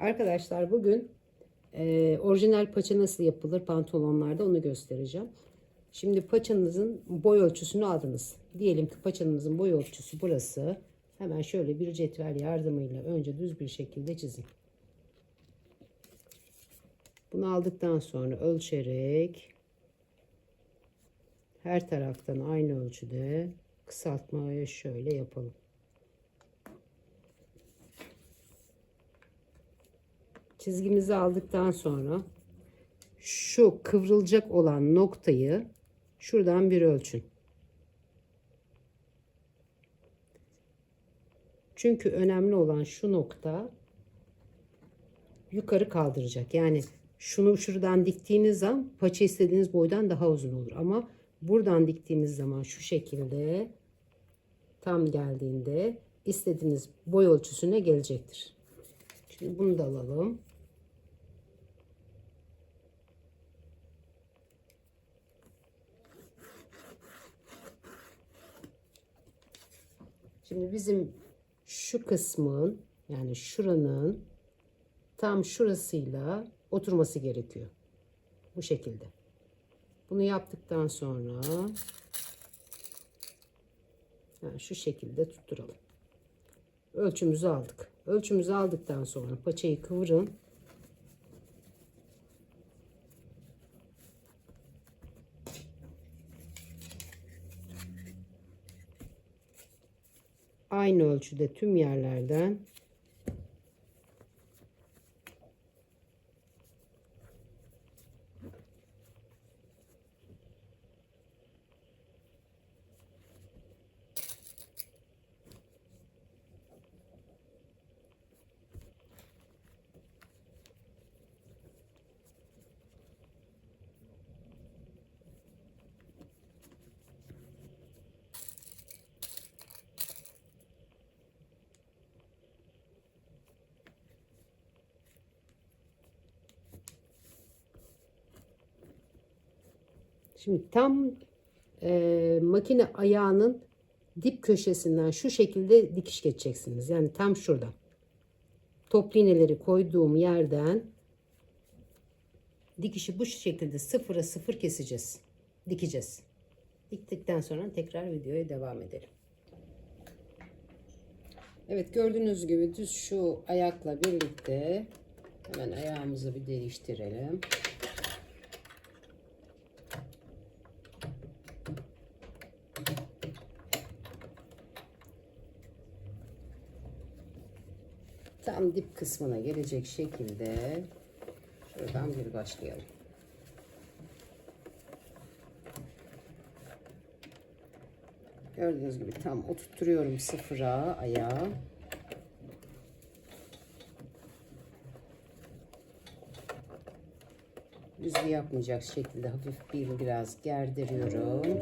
Arkadaşlar bugün e, orijinal paça nasıl yapılır pantolonlarda onu göstereceğim. Şimdi paçanızın boy ölçüsünü aldınız. Diyelim ki paçanızın boy ölçüsü burası. Hemen şöyle bir cetvel yardımıyla önce düz bir şekilde çizin. Bunu aldıktan sonra ölçerek her taraftan aynı ölçüde kısaltmaya şöyle yapalım. Çizgimizi aldıktan sonra şu kıvrılacak olan noktayı şuradan bir ölçün. Çünkü önemli olan şu nokta yukarı kaldıracak. Yani şunu şuradan diktiğiniz zaman paça istediğiniz boydan daha uzun olur. Ama buradan diktiğiniz zaman şu şekilde tam geldiğinde istediğiniz boy ölçüsüne gelecektir. Şimdi bunu da alalım. Şimdi bizim şu kısmın yani şuranın tam şurasıyla oturması gerekiyor. Bu şekilde. Bunu yaptıktan sonra yani şu şekilde tutturalım. Ölçümüzü aldık. Ölçümüzü aldıktan sonra paçayı kıvırın. Aynı ölçüde tüm yerlerden Şimdi tam e, makine ayağının dip köşesinden şu şekilde dikiş geçeceksiniz. Yani tam şurada. Toplu iğneleri koyduğum yerden dikişi bu şekilde sıfıra sıfır keseceğiz. Dikeceğiz. Diktikten sonra tekrar videoya devam edelim. Evet gördüğünüz gibi düz şu ayakla birlikte hemen ayağımızı bir değiştirelim. Tam dip kısmına gelecek şekilde şuradan bir başlayalım. Gördüğünüz gibi tam oturtuyorum sıfıra ayağı. Düzgü yapmayacak şekilde hafif bir biraz gerdiriyorum.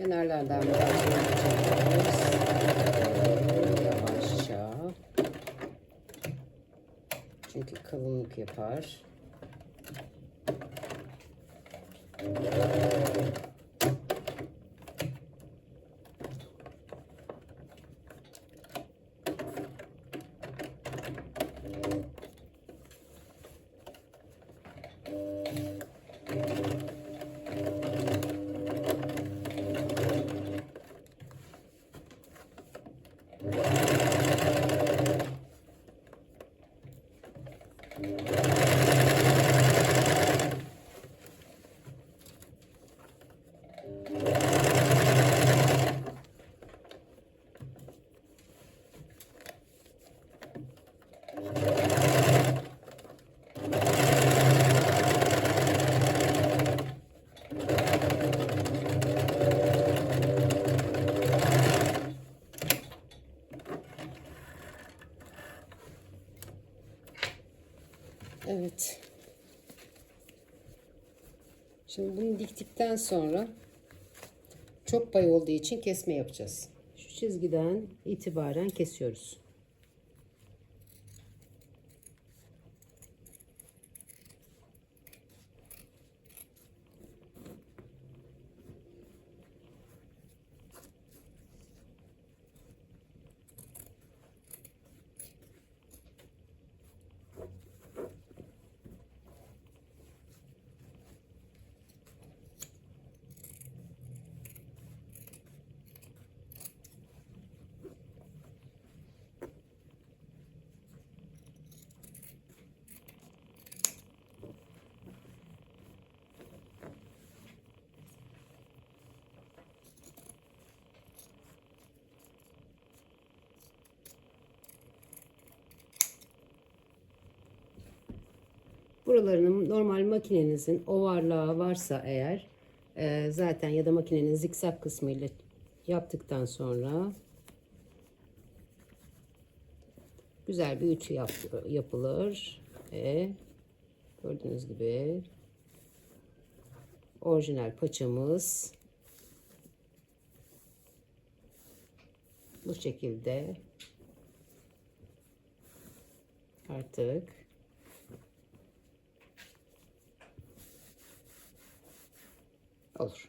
Kenarlardan başlıyoruz. Yavaşça. Çünkü kalınlık yapar. Evet. Şimdi bunu diktikten sonra çok pay olduğu için kesme yapacağız. Şu çizgiden itibaren kesiyoruz. Buralarının normal makinenizin ovarlığı varsa eğer e, zaten ya da makinenin zikzak kısmıyla yaptıktan sonra güzel bir ütü yap, yapılır. Ve gördüğünüz gibi orijinal paçamız bu şekilde. Artık olur.